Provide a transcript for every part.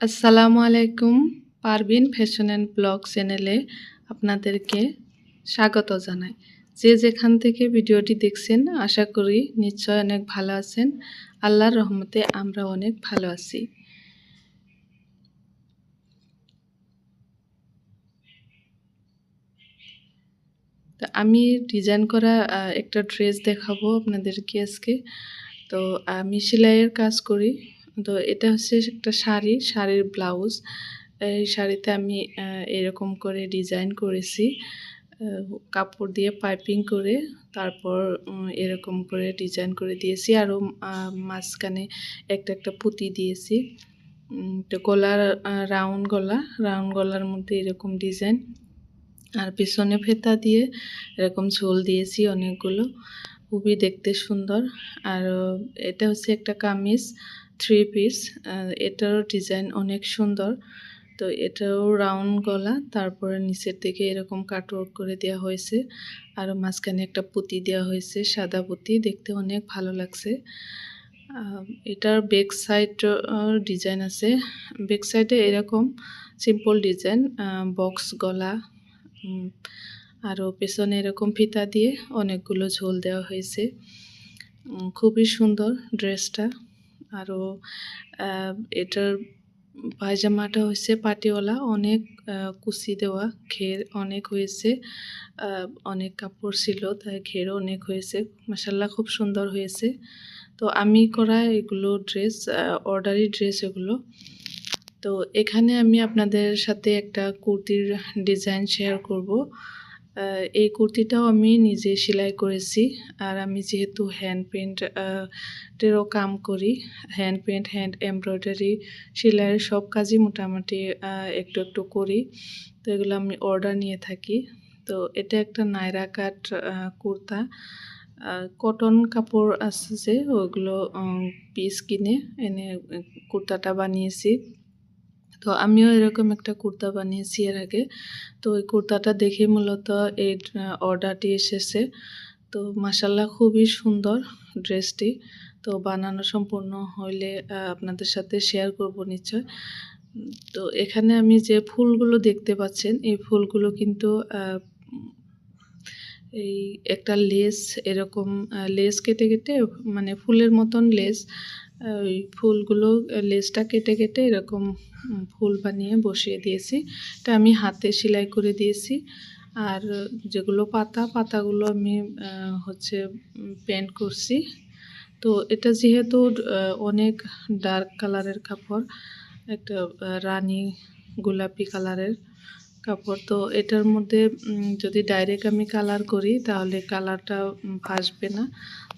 আসসালামু আলাইকুম Parvin fashion and blog চ্যানেলে আপনাদেরকে স্বাগত জানাই। যে যেখান থেকে ভিডিওটি দেখছেন, আশা করি নিশ্চয় অনেক ভালো আছেন। আল্লাহর রহমতে আমরা অনেক ভালো আছি। তো আমি ডিজাইন করা একটা ড্রেস দেখাবো আপনাদেরকে আজকে। তো আমি সেলাইয়ের কাজ করি। তো এটা হচ্ছে একটা শাড়ি, শাড়ির ব্লাউজ। এই শাড়িতে আমি এরকম করে ডিজাইন করেছি। কাপড় দিয়ে পাইপিং করে তারপর এরকম করে ডিজাইন করে দিয়েছি। আরও মাঝখানে একটা একটা পুঁতি দিয়েছি। তো গলার রাউন্ড গলা, রাউন্ড গলার মধ্যে এরকম ডিজাইন। আর পিছনে ফেতা দিয়ে এরকম ঝোল দিয়েছি অনেকগুলো। খুবই দেখতে সুন্দর। আর, এটা হচ্ছে একটা কামিজ। থ্রি পিস এটারও ডিজাইন অনেক সুন্দর। তো এটাও রাউন্ড গলা, তারপরে নিচের দিকে এরকম কাটওয়ার্ক করে দেওয়া হয়েছে। আর মাঝখানে একটা পুঁতি দেওয়া হয়েছে, সাদা পুঁতি, দেখতে অনেক ভালো লাগছে। এটার বেক সাইড ডিজাইন আছে। বেক সাইডে এরকম সিম্পল ডিজাইন বক্স গলা আরও পেছনে এরকম ফিতা দিয়ে অনেকগুলো ঝোল দেওয়া হয়েছে। খুবই সুন্দর ড্রেসটা আহ, এটার পায়জামাটা হয়েছে পাটিওয়ালা অনেক কুচি দেওয়া ঘের অনেক হয়েছে অনেক কাপড় ছিল তাই ঘেরও অনেক হয়েছে মাসাল্লাহ খুব সুন্দর হয়েছে। তো আমি করা এগুলো ড্রেস অর্ডারি ড্রেস এগুলো। তো এখানে আমি আপনাদের সাথে একটা কুর্তির ডিজাইন শেয়ার করব। এই কুর্তিটাও আমি নিজে সেলাই করেছি। আর আমি যেহেতু হ্যান্ড পেন্ট টেরও কাম করি। হ্যান্ড পেন্ট হ্যান্ড এমব্রয়ডারি সেলাইয়ের সব কাজই মোটামুটি একটু একটু করি। তো এগুলো আমি অর্ডার নিয়ে থাকি। তো এটা একটা নায়রা কাট কুর্তা। কটন কাপড় আছে যে, ওগুলো পিস কিনে এনে কুর্তাটা বানিয়েছি। তো আমিও এরকম একটা কুর্তা বানিয়েছি এর আগে। তো ওই কুর্তাটা দেখে মূলত এই অর্ডারটি এসেছে। তো মাসাল্লাহ খুবই সুন্দর ড্রেসটি। তো বানানো সম্পূর্ণ হইলে আপনাদের সাথে শেয়ার করব নিশ্চয়। তো এখানে আমি যে ফুলগুলো দেখতে পাচ্ছেন, এই ফুলগুলো কিন্তু এই একটা লেস এরকম লেস কেটে কেটে মানে ফুলের মতন লেস। ওই ফুলগুলো লেসটা কেটে কেটে এরকম ফুল বানিয়ে বসিয়ে দিয়েছি। এটা আমি হাতে সেলাই করে দিয়েছি। আর যেগুলো পাতা, পাতাগুলো আমি হচ্ছে পেন্ট করছি। তো এটা যেহেতু অনেক ডার্ক কালারের কাপড়, একটা রানী গোলাপি কালারের কাপড়, তো এটার মধ্যে যদি ডাইরেক্ট আমি কালার করি, তাহলে কালারটা ভাসবে না।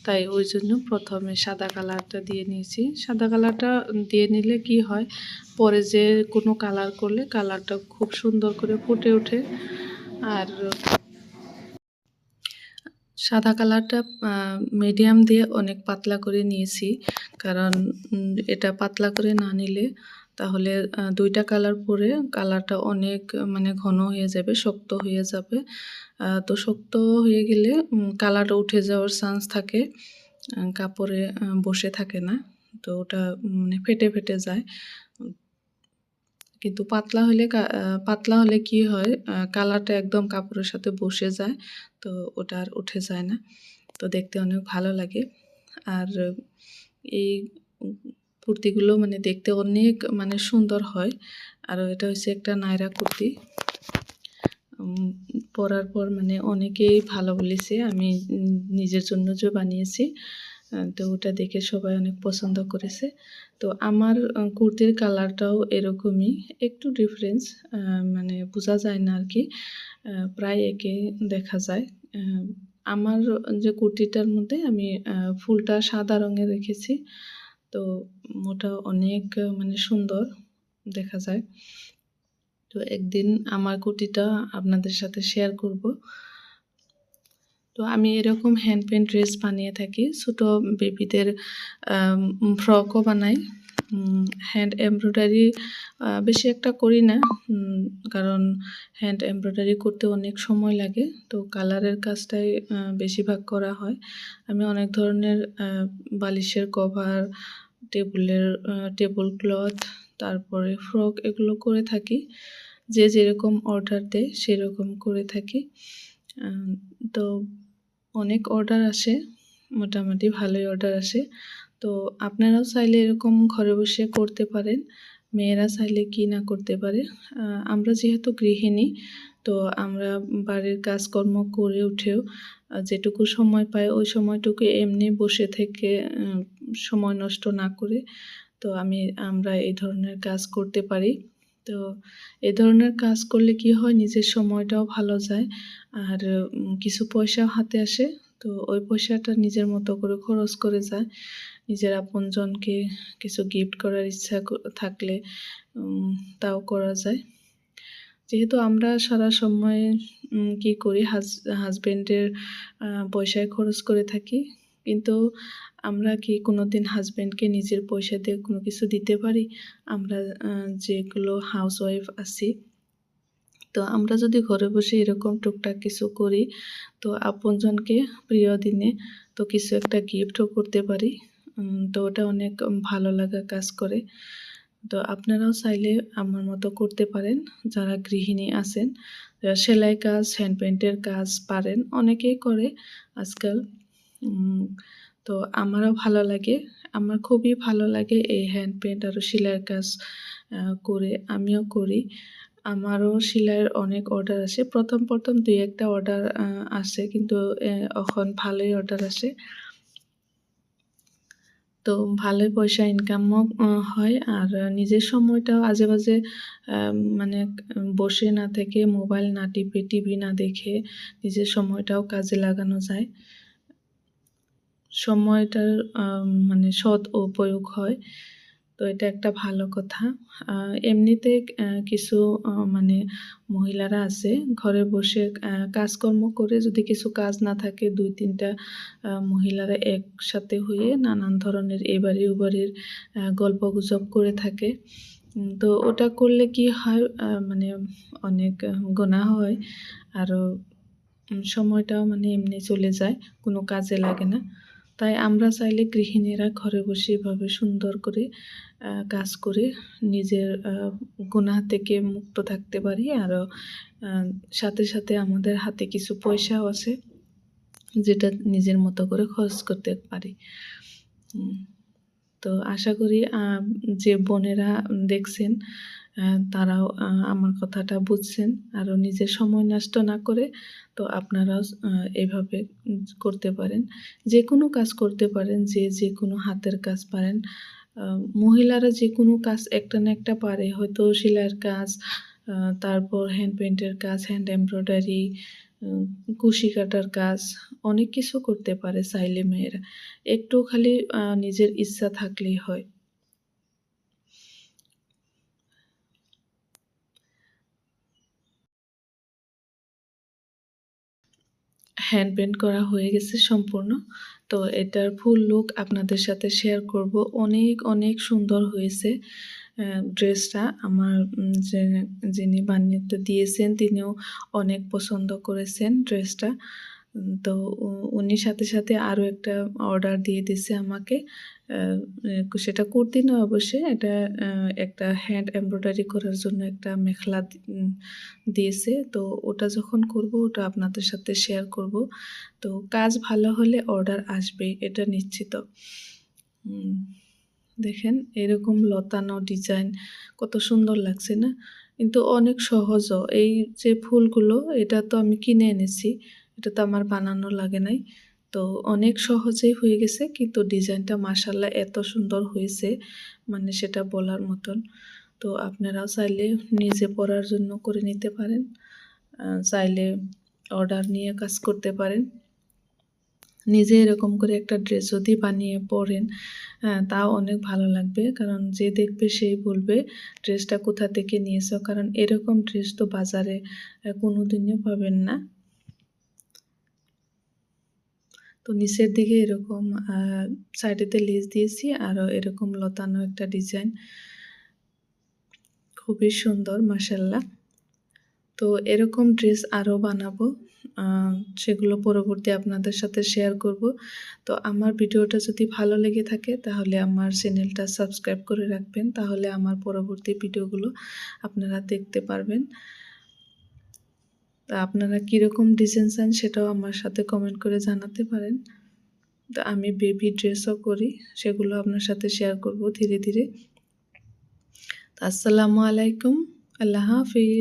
তাই ওই জন্য প্রথমে সাদা কালারটা দিয়ে নিয়েছি। সাদা কালারটা দিয়ে নিলে কি হয়, পরে যে কোনো কালার করলে কালারটা খুব সুন্দর করে ফুটে ওঠে। আর সাদা কালারটা মিডিয়াম দিয়ে অনেক পাতলা করে নিয়েছি। কারণ এটা পাতলা করে না নিলে তাহলে দুইটা কালার পরে কালারটা অনেক মানে ঘন হয়ে যাবে, শক্ত হয়ে যাবে। তো শক্ত হয়ে গেলে কালারটা উঠে যাওয়ার চান্স থাকে কাপড়ে বসে থাকে না। তো ওটা মানে ফেটে ফেটে যায়। কিন্তু পাতলা হলে পাতলা হলে কি হয় কালারটা একদম কাপড়ের সাথে বসে যায়, তো ওটা আর উঠে যায় না। তো দেখতে অনেক ভালো লাগে। আর এই কুর্তিগুলো মানে দেখতে অনেক মানে সুন্দর হয়। আর এটা হচ্ছে একটা নায়রা কুর্তি। পরার পর মানে অনেকেই ভালো বলেছে, আমি নিজের জন্য যে বানিয়েছি তো ওটা দেখে সবাই অনেক পছন্দ করেছে। তো আমার কুর্তির কালারটাও এরকমই, একটু ডিফারেন্স মানে বোঝা যায় না আর কি প্রায় একই দেখা যায়। আমার যে কুর্তিটার মধ্যে আমি ফুলটা সাদা রঙের রেখেছি তো ওটা অনেক মানে সুন্দর দেখা যায়। তো একদিন আমার কুটিটা আপনাদের সাথে শেয়ার করব। তো আমি এরকম হ্যান্ড পেন্ট ড্রেস বানিয়ে থাকি। ছোটো বেবিদের ফ্রকও বানাই। হ্যান্ড এমব্রয়ডারি বেশি একটা করি না। কারণ হ্যান্ড এমব্রয়ডারি করতে অনেক সময় লাগে, তো কালারের কাজটাই বেশিরভাগ করা হয়। আমি অনেক ধরনের বালিশের কভার টেবিলের টেবল ক্লথ তারপরে ফ্রক এগুলো করে থাকি। যে যেরকম অর্ডার দেয়, সেরকম করে থাকি। তো অনেক অর্ডার আসে, মোটামুটি ভালোই অর্ডার আসে। তো আপনারাও চাইলে এরকম ঘরে বসে করতে পারেন, মেয়েরা চাইলে কি না করতে পারে। আমরা যেহেতু গৃহিণী, তো আমরা বাড়ির কাজকর্ম করে উঠেও যেটুকু সময় পাই ওই সময়টুকু এমনি বসে থেকে সময় নষ্ট না করে, তো আমি, আমরা এই ধরনের কাজ করতে পারি। তো এই ধরনের কাজ করলে কি হয়, নিজের সময়টাও ভালো যায়, আর কিছু পয়সাও হাতে আসে, তো ওই পয়সাটা নিজের মতো করে খরচ করে যায়। নিজের আপনজনকে কিছু গিফট করার ইচ্ছা থাকলে তাও করা যায়। যেহেতু আমরা সারা সময় কি করি, হাজ হাজবেন্ডের পয়সায় খরচ করে থাকি। কিন্তু আমরা কি কোনো দিন হাজব্যান্ডকে নিজের পয়সা দিয়ে কোনো কিছু দিতে পারি? আমরা যেগুলো হাউস ওয়াইফ আছি। তো আমরা যদি ঘরে বসে এরকম টুকটাক কিছু করি, তো আপনজনকে প্রিয় দিনে তো কিছু একটা গিফটও করতে পারি। তো ওটা অনেক ভালো লাগা কাজ করে। তো আপনারাও চাইলে আমার মতো করতে পারেন, যারা গৃহিণী আছেন। সেলাই কাজ হ্যান্ড পেন্টের কাজ পারেন, অনেকেই করে আজকাল। তো আমারও ভালো লাগে, আমার খুবই ভালো লাগে এই হ্যান্ড পেন্ট আর সেলাইয়ের কাজ করে, আমিও করি। আমারও সেলাইয়ের অনেক অর্ডার আসে। প্রথম প্রথম দুই একটা অর্ডার আসে, কিন্তু এখন ভালোই অর্ডার আসে। তো ভালো পয়সা ইনকামও হয়। আর নিজের সময়টাও আজে বাজে মানে বসে না থেকে মোবাইল না টিপে টিভি না দেখে নিজের সময়টাও কাজে লাগানো যায়। সময়টার মানে সৎ উপয়োগ হয়। তো এটা একটা ভালো কথা। এমনিতে কিছু মানে মহিলারা আছে, ঘরে বসে কাজকর্ম করে যদি কিছু কাজ না থাকে, দুই তিনটা মহিলারা একসাথে হয়ে নানান ধরনের এবাড়ি ওবাড়ির গল্প গুজব করে থাকে। তো ওটা করলে কি হয় মানে অনেক গোনা হয় আরও সময়টাও মানে এমনি চলে যায়, কোনো কাজে লাগে না। তাই আমরা চাইলে গৃহিণীরা ঘরে বসে এভাবে সুন্দর করে কাজ করে নিজের গুণা থেকে মুক্ত থাকতে পারি। আরও সাথে সাথে আমাদের হাতে কিছু পয়সাও আছে যেটা নিজের মতো করে খরচ করতে পারি। তো আশা করি যে বোনেরা দেখছেন তারাও আমার কথাটা বুঝছেন। আরও নিজের সময় নষ্ট না করে তো আপনারাও এভাবে করতে পারেন। যে কোনো কাজ করতে পারেন, যে যে কোনো হাতের কাজ পারেন। মহিলারা যে কোনো কাজ একটা না একটা পারে। হয়তো সেলাইয়ের কাজ তারপর হ্যান্ড পেন্টের কাজ হ্যান্ড এমব্রয়ডারি কুশি কাটার কাজ, অনেক কিছু করতে পারে চাইলে মেয়েরা। একটু খালি নিজের ইচ্ছা থাকলেই হয়। হ্যান্ড পেন্ট করা হয়ে গেছে সম্পূর্ণ। তো এটার ফুল লুক আপনাদের সাথে শেয়ার করব। অনেক অনেক সুন্দর হয়েছে ড্রেসটা আমার যিনি বানিয়ে দিয়েছেন, তিনিও অনেক পছন্দ করেছেন ড্রেসটা তো উনি সাথে সাথে আরও একটা অর্ডার দিয়ে দিছে আমাকে। সেটা কুর্তি না অবশ্যই, এটা একটা হ্যান্ড এমব্রয়ডারি করার জন্য একটা মেখলা দিয়েছে। তো ওটা যখন করব, ওটা আপনাদের সাথে শেয়ার করব। তো কাজ ভালো হলে অর্ডার আসবে এটা নিশ্চিত। দেখেন, এরকম লতানো ডিজাইন কত সুন্দর লাগছে না? কিন্তু অনেক সহজও। এই যে ফুলগুলো, এটা তো আমি কিনে এনেছি। এটা তো আমার বানানো লাগে নাই। তো অনেক সহজেই হয়ে গেছে, কিন্তু ডিজাইনটা মাসাল্লাহ এত সুন্দর হয়েছে মানে সেটা বলার মতন। তো আপনারাও চাইলে নিজে পরার জন্য করে নিতে পারেন চাইলে অর্ডার নিয়ে কাজ করতে পারেন। নিজে এরকম করে একটা ড্রেস যদি বানিয়ে পরেন তাও অনেক ভালো লাগবে, কারণ যে দেখবে সেই বলবে ড্রেসটা কোথা থেকে নিয়েছো, কারণ এরকম ড্রেস তো বাজারে কোনোদিনও পাবেন না। তো নিচের দিকে এরকম সাইডেতে লেস দিয়েছি আরও এরকম লতানো একটা ডিজাইন খুবই সুন্দর মাসাল্লাহ তো এরকম ড্রেস আরও বানাবো সেগুলো পরবর্তী আপনাদের সাথে শেয়ার করব। তো আমার ভিডিওটা যদি ভালো লেগে থাকে, তাহলে আমার চ্যানেলটা সাবস্ক্রাইব করে রাখবেন। তাহলে আমার পরবর্তী ভিডিওগুলো আপনারা দেখতে পারবেন। তা আপনারা কীরকম ডিজাইন চান সেটাও আমার সাথে কমেন্ট করে জানাতে পারেন। তা আমি বেবি ড্রেসও করি, সেগুলো আপনার সাথে শেয়ার করব ধীরে ধীরে। আসসালামু আলাইকুম, আল্লাহ হাফিজ।